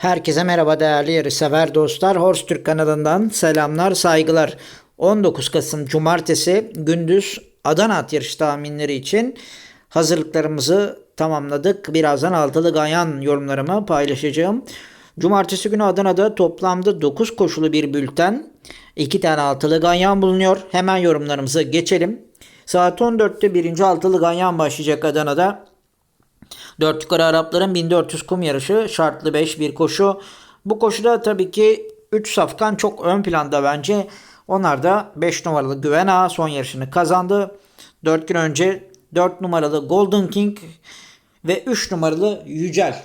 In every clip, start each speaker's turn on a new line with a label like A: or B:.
A: Herkese merhaba değerli yarışsever dostlar. Horse Türk kanalından selamlar, saygılar. 19 Kasım Cumartesi gündüz Adana at yarış tahminleri için hazırlıklarımızı tamamladık. Birazdan altılı ganyan yorumlarımı paylaşacağım. Cumartesi günü Adana'da toplamda 9 koşulu bir bülten. 2 tane altılı ganyan bulunuyor. Hemen yorumlarımıza geçelim. Saat 14'te birinci altılı ganyan başlayacak Adana'da. 4 yukarı Arapların 1400 kum yarışı şartlı 5 bir koşu. Bu koşuda tabii ki 3 safkan çok ön planda bence. Onlar da 5 numaralı Güven Ağa son yarışını kazandı. 4 gün önce 4 numaralı Golden King ve 3 numaralı Yücel.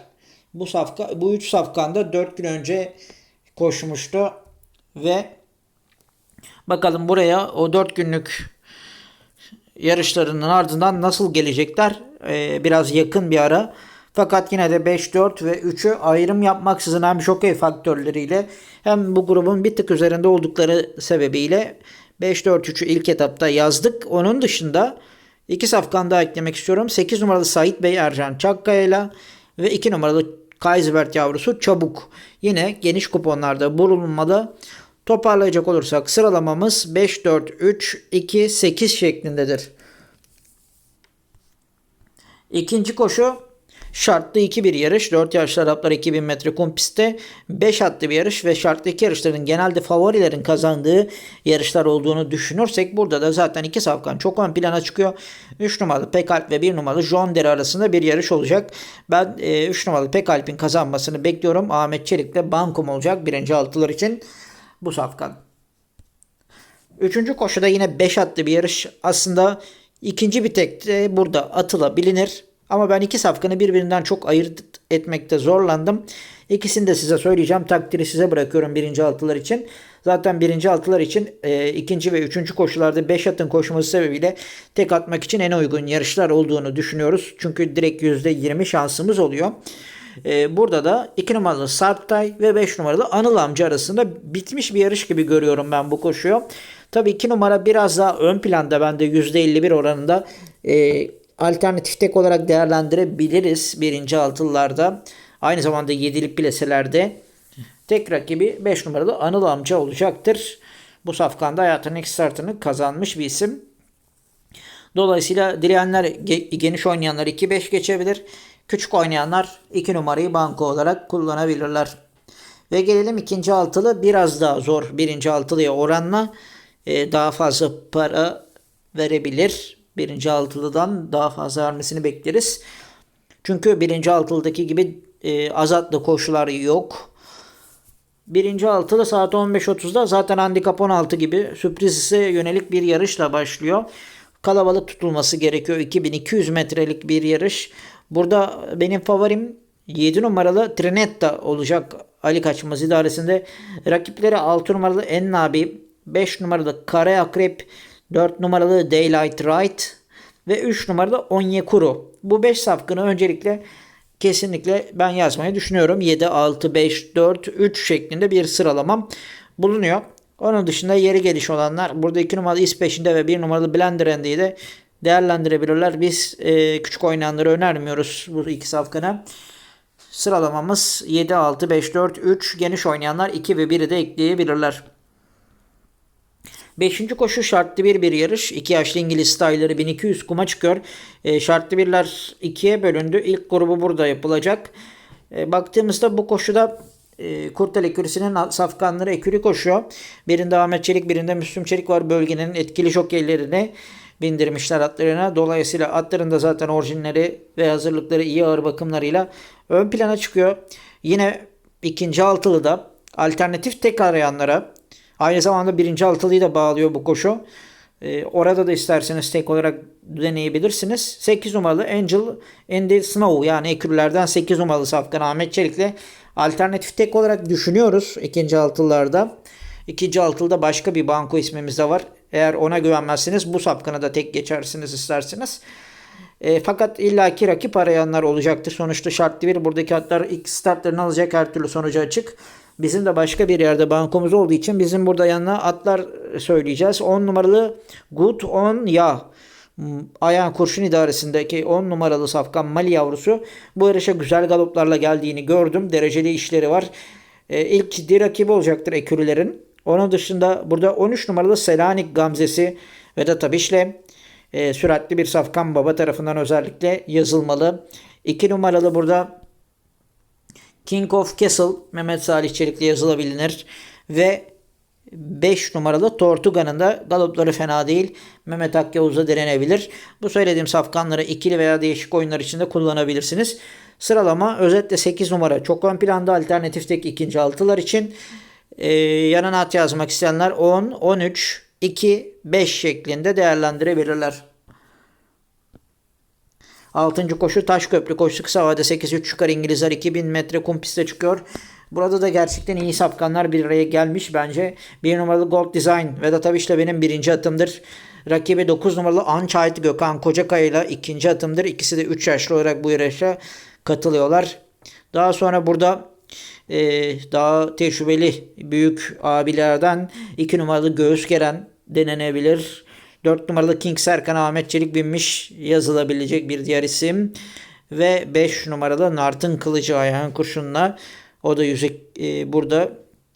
A: Bu safka bu 3 safkanda 4 gün önce koşmuştu ve bakalım buraya o 4 günlük yarışlarının ardından nasıl gelecekler ee, biraz yakın bir ara. Fakat yine de 5, 4 ve 3'ü ayrım yapmaksızın hem şokey faktörleriyle hem bu grubun bir tık üzerinde oldukları sebebiyle 5-4-3'ü ilk etapta yazdık. Onun dışında iki safkan daha eklemek istiyorum. 8 numaralı Sait Bey Ercan Çakkaya'yla ve 2 numaralı Kaysbert yavrusu Çabuk. Yine geniş kuponlarda bulunmalı. Toparlayacak olursak sıralamamız 5, 4, 3, 2, 8 şeklindedir. İkinci koşu şartlı 2-1 yarış. 4 yaşlı Araplar 2000 metre kum pistte 5 atlı bir yarış ve şartlı 2 yarışların genelde favorilerin kazandığı yarışlar olduğunu düşünürsek burada da zaten iki safkan çok ön plana çıkıyor. 3 numaralı Pekalp ve 1 numaralı John Dere arasında bir yarış olacak. Ben 3 e, numaralı Pekalp'in kazanmasını bekliyorum. Ahmet Çelik'le bankum olacak birinci altılar için bu safkan. Üçüncü koşuda yine 5 atlı bir yarış. Aslında ikinci bir tek de burada atılabilir. Ama ben iki safkanı birbirinden çok ayırt etmekte zorlandım. İkisini de size söyleyeceğim. Takdiri size bırakıyorum birinci altılar için. Zaten birinci altılar için e, ikinci ve üçüncü koşularda 5 atın koşması sebebiyle tek atmak için en uygun yarışlar olduğunu düşünüyoruz. Çünkü direkt %20 şansımız oluyor. E, burada da 2 numaralı Sarptay ve 5 numaralı Anıl amca arasında bitmiş bir yarış gibi görüyorum ben bu koşuyu. Tabii 2 numara biraz daha ön planda bende %51 oranında e, alternatif tek olarak değerlendirebiliriz birinci altılılarda. Aynı zamanda yedilik plaselerde tek rakibi 5 numaralı Anıl amca olacaktır. Bu safkanda hayatının ilk startını kazanmış bir isim. Dolayısıyla dileyenler geniş oynayanlar 2-5 geçebilir. Küçük oynayanlar 2 numarayı banko olarak kullanabilirler. Ve gelelim ikinci altılı biraz daha zor birinci altılıya oranla e, daha fazla para verebilir. Birinci altılıdan daha fazla vermesini bekleriz. Çünkü birinci altılıdaki gibi e, azatlı koşular yok. Birinci altılı saat 15.30'da zaten handikap 16 gibi sürprize yönelik bir yarışla başlıyor. Kalabalık tutulması gerekiyor. 2200 metrelik bir yarış. Burada benim favorim 7 numaralı Trinetta olacak Ali Kaçmaz idaresinde. Rakipleri 6 numaralı Ennabi, 5 numaralı Kare Akrep, 4 numaralı Daylight Right ve 3 numaralı Onyekuru. Bu 5 safkını öncelikle kesinlikle ben yazmayı düşünüyorum. 7, 6, 5, 4, 3 şeklinde bir sıralamam bulunuyor. Onun dışında yeri geliş olanlar burada 2 numaralı İspeş'inde ve 1 numaralı Blender Endi'yi de değerlendirebilirler. Biz e, küçük oynayanları önermiyoruz bu iki safkana. Sıralamamız 7, 6, 5, 4, 3. Geniş oynayanlar 2 ve 1'i de ekleyebilirler. Beşinci koşu şartlı bir bir yarış. İki yaşlı İngiliz style'ları 1200 kuma çıkıyor. E, şartlı birler ikiye bölündü. İlk grubu burada yapılacak. E, baktığımızda bu koşuda e, Kurtel Ekürisi'nin safkanları ekürü koşuyor. Birinde Ahmet Çelik birinde Müslüm Çelik var. Bölgenin etkili şok ellerini bindirmişler atlarına. Dolayısıyla atların da zaten orijinleri ve hazırlıkları iyi ağır bakımlarıyla ön plana çıkıyor. Yine ikinci altılı da alternatif tek arayanlara aynı zamanda birinci altılıyı da bağlıyor bu koşu. Ee, orada da isterseniz tek olarak deneyebilirsiniz. 8 numaralı Angel Andy Snow yani ekürlerden 8 numaralı Safkan Ahmet Çelik'le alternatif tek olarak düşünüyoruz ikinci altılılarda. İkinci altılıda başka bir banko ismimiz de var. Eğer ona güvenmezseniz bu sapkına da tek geçersiniz isterseniz. E, fakat illaki rakip arayanlar olacaktır. Sonuçta şartlı bir buradaki atlar ilk startlarını alacak her türlü sonucu açık. Bizim de başka bir yerde bankomuz olduğu için bizim burada yanına atlar söyleyeceğiz. 10 numaralı Good On Ya. M- Ayağın kurşun idaresindeki 10 numaralı safkan Mali yavrusu bu yarışa güzel galoplarla geldiğini gördüm. Dereceli işleri var. E, ilk ciddi rakibi olacaktır ekürülerin. Onun dışında burada 13 numaralı Selanik Gamzesi Vedat Abiş'le e, süratli bir safkan baba tarafından özellikle yazılmalı. 2 numaralı burada King of Castle Mehmet Salih Çelik'le yazılabilir ve 5 numaralı Tortuga'nın da galopları fena değil. Mehmet Akyavuz'a direnebilir. Bu söylediğim safkanları ikili veya değişik oyunlar içinde kullanabilirsiniz. Sıralama özetle 8 numara çok ön planda alternatifteki ikinci altılar için. Ee, yanına at yazmak isteyenler 10, 13, 2, 5 şeklinde değerlendirebilirler. 6. koşu Taşköprü koşusu kısa vade 8-3 çıkar İngilizler 2000 metre kum piste çıkıyor. Burada da gerçekten iyi safkanlar bir araya gelmiş bence. 1 numaralı Gold Design Vedat Aviş'le benim birinci atımdır. Rakibi 9 numaralı Unchild Gökhan Kocakaya ile ikinci atımdır. İkisi de 3 yaşlı olarak bu yarışa katılıyorlar. Daha sonra burada e, daha tecrübeli büyük abilerden 2 numaralı Göğüs Geren denenebilir. 4 numaralı King Serkan Ahmet Çelik binmiş yazılabilecek bir diğer isim. Ve 5 numaralı Nartın Kılıcı Ayhan Kurşun'la o da yüzük e, burada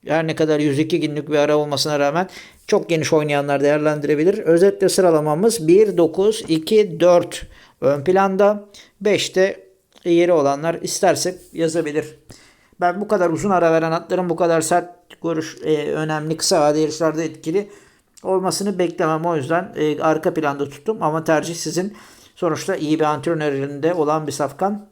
A: her ne kadar 102 günlük bir ara olmasına rağmen çok geniş oynayanlar değerlendirebilir. Özetle sıralamamız 1, 9, 2, 4 ön planda. 5'te yeri olanlar isterse yazabilir. Ben bu kadar uzun ara veren atların bu kadar sert görüş e, önemli kısa vade yarışlarda etkili olmasını beklemem. O yüzden e, arka planda tuttum ama tercih sizin. Sonuçta iyi bir antrenör elinde olan bir safkan.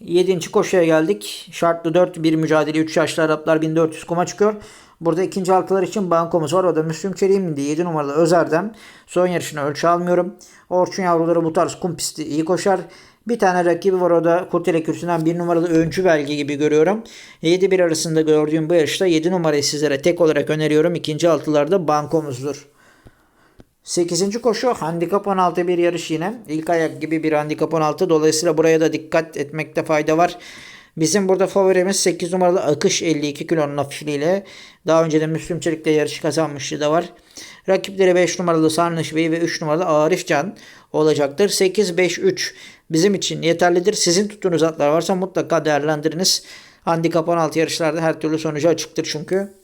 A: 7. koşuya geldik. Şartlı 4 bir mücadele 3 yaşlı Araplar 1400 kuma çıkıyor. Burada ikinci halkalar için bankomuz var. O da Müslüm Çelik'in 7 numaralı Özer'den. Son yarışını ölçü almıyorum. Orçun yavruları bu tarz kum pisti iyi koşar. Bir tane rakibi var o da Kurtele Kürsü'nden bir numaralı öncü belge gibi görüyorum. 7-1 arasında gördüğüm bu yarışta 7 numarayı sizlere tek olarak öneriyorum. İkinci altılarda bankomuzdur. 8. koşu handikap 16 bir yarış yine. İlk ayak gibi bir handikap 16. Dolayısıyla buraya da dikkat etmekte fayda var. Bizim burada favorimiz 8 numaralı Akış 52 kilonun hafifliğiyle. Daha önce de Müslüm Çelik'le yarış kazanmışlığı da var. Rakipleri 5 numaralı Sarnıç Bey ve 3 numaralı Arif Can olacaktır. 8-5-3 bizim için yeterlidir. Sizin tuttuğunuz atlar varsa mutlaka değerlendiriniz. Handikap 16 yarışlarda her türlü sonucu açıktır çünkü.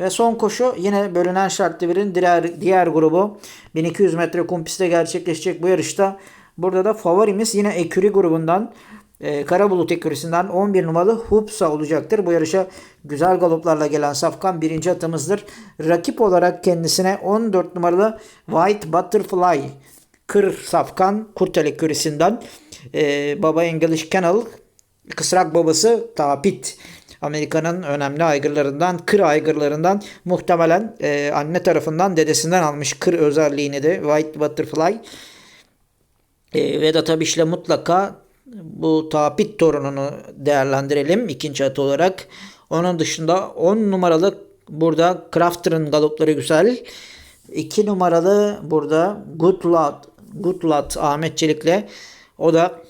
A: Ve son koşu yine bölünen şartlı birin diğer, diğer grubu 1200 metre kum pistte gerçekleşecek bu yarışta. Burada da favorimiz yine Eküri grubundan e, Karabulut Ekürisi'nden 11 numaralı Hupsa olacaktır. Bu yarışa güzel galoplarla gelen Safkan birinci atımızdır. Rakip olarak kendisine 14 numaralı White Butterfly Kır Safkan Kurtel Ekürisi'nden e, Baba English Kennel Kısrak babası Tapit. Amerika'nın önemli aygırlarından, kır aygırlarından muhtemelen e, anne tarafından dedesinden almış kır özelliğini de White Butterfly. E, Vedat Abiş'le mutlaka bu Tapit torununu değerlendirelim ikinci atı olarak. Onun dışında 10 numaralı burada Crafter'ın galopları güzel. 2 numaralı burada Good Lot, Good Lot Ahmet Çelik'le o da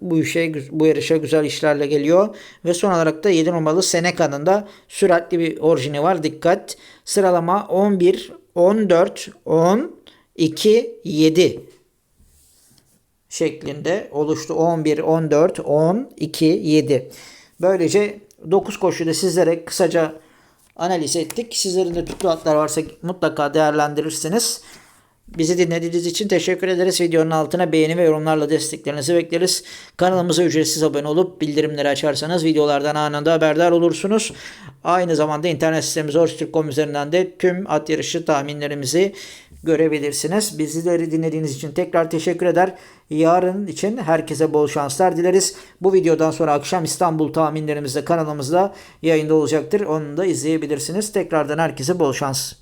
A: bu işe bu yarışa güzel işlerle geliyor. Ve son olarak da 7 numaralı Seneca'nın da süratli bir orijini var. Dikkat. Sıralama 11, 14, 10, 2, 7 şeklinde oluştu. 11, 14, 10, 2, 7. Böylece 9 koşuda sizlere kısaca analiz ettik. Sizlerin de tuttuğu atlar varsa mutlaka değerlendirirsiniz. Bizi dinlediğiniz için teşekkür ederiz. Videonun altına beğeni ve yorumlarla desteklerinizi bekleriz. Kanalımıza ücretsiz abone olup bildirimleri açarsanız videolardan anında haberdar olursunuz. Aynı zamanda internet sitemiz Orstürk.com üzerinden de tüm at yarışı tahminlerimizi görebilirsiniz. Bizleri dinlediğiniz için tekrar teşekkür eder. Yarın için herkese bol şanslar dileriz. Bu videodan sonra akşam İstanbul tahminlerimiz de kanalımızda yayında olacaktır. Onu da izleyebilirsiniz. Tekrardan herkese bol şans.